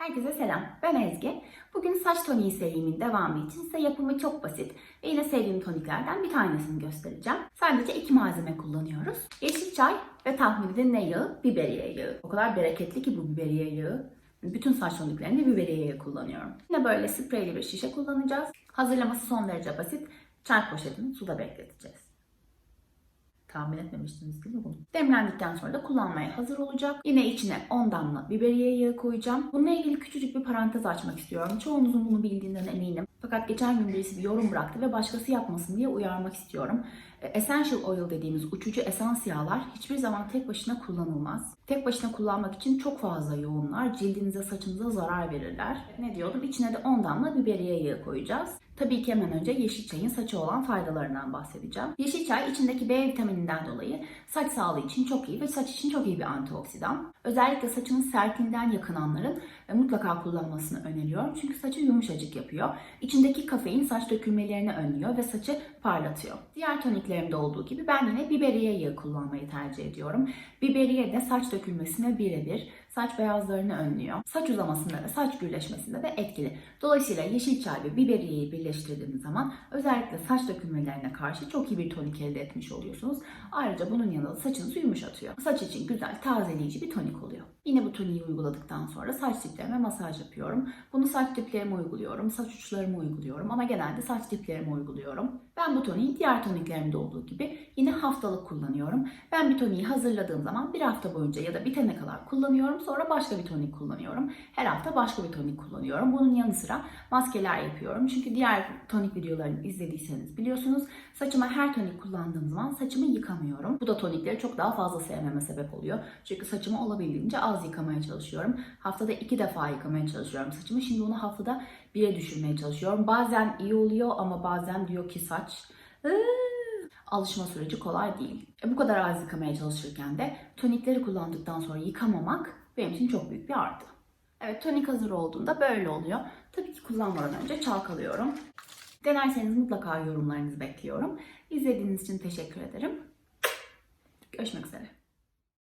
Herkese selam. Ben Ezgi. Bugün saç toniği serimin devamı için size yapımı çok basit ve yine sevdiğim toniklerden bir tanesini göstereceğim. Sadece iki malzeme kullanıyoruz. Yeşil çay ve tahmin edin ne yağı? Biberiye yağı. O kadar bereketli ki bu biberiye yağı. Bütün saç toniklerinde biberiye yağı kullanıyorum. Yine böyle spreyli bir şişe kullanacağız. Hazırlaması son derece basit. Çay poşetini suda bekleteceğiz. Tahmin etmemiştiniz değil mi bunu? Demlendikten sonra da kullanmaya hazır olacak. Yine içine 10 damla biberiye yağı koyacağım. Bununla ilgili küçücük bir parantez açmak istiyorum. Çoğunuzun bunu bildiğinden eminim. Fakat geçen gün birisi bir yorum bıraktı ve başkası yapmasın diye uyarmak istiyorum. E, Essential oil dediğimiz uçucu esans yağlar hiçbir zaman tek başına kullanılmaz. Tek başına kullanmak için çok fazla yoğunlar. Cildinize, saçınıza zarar verirler. Ne diyordum? İçine de 10 damla biberiye yağı koyacağız. Tabii ki hemen önce yeşil çayın saça olan faydalarından bahsedeceğim. Yeşil çay içindeki B vitamininden dolayı saç sağlığı için çok iyi ve saç için çok iyi bir antioksidan. Özellikle saçının sertliğinden yakınanların e, mutlaka kullanmasını öneriyorum. Çünkü saçı yumuşacık yapıyor. İçindeki kafein saç dökülmelerini önlüyor ve saçı parlatıyor. Diğer toniklerimde olduğu gibi ben yine biberiye yağı kullanmayı tercih ediyorum. Biberiye de saç dökülmesine birebir saç beyazlarını önlüyor. Saç uzamasında ve saç gürleşmesinde de etkili. Dolayısıyla yeşil çay ve biberiyeyi birleştirdiğiniz zaman özellikle saç dökülmelerine karşı çok iyi bir tonik elde etmiş oluyorsunuz. Ayrıca bunun yanında saçınızı yumuşatıyor. Saç için güzel, tazeleyici bir tonik oluyor. Yine bu toniği uyguladıktan sonra saç diplerime masaj yapıyorum. Bunu saç diplerime uyguluyorum, saç uçlarıma uyguluyorum ama genelde saç diplerime uyguluyorum. Ben bu toniği diğer toniklerimde olduğu gibi yine haftalık kullanıyorum. Ben bir toniği hazırladığım zaman bir hafta boyunca ya da bitene kadar kullanıyorum. Sonra başka bir tonik kullanıyorum. Her hafta başka bir tonik kullanıyorum. Bunun yanı sıra maskeler yapıyorum. Çünkü diğer tonik videolarını izlediyseniz biliyorsunuz saçıma her tonik kullandığım zaman saçımı yıkamıyorum. Bu da tonikleri çok daha fazla sevmeme sebep oluyor. Çünkü saçımı olabildiğince az yıkamaya çalışıyorum. Haftada iki defa yıkamaya çalışıyorum saçımı. Şimdi onu haftada bire düşürmeye çalışıyorum. Bazen iyi oluyor ama bazen diyor ki saç "Iıı, alışma süreci kolay değil. E, bu kadar az yıkamaya çalışırken de tonikleri kullandıktan sonra yıkamamak benim için çok büyük bir artı. Evet tonik hazır olduğunda böyle oluyor. Tabii ki kullanmadan önce çalkalıyorum. Denerseniz mutlaka yorumlarınızı bekliyorum. İzlediğiniz için teşekkür ederim. Görüşmek üzere.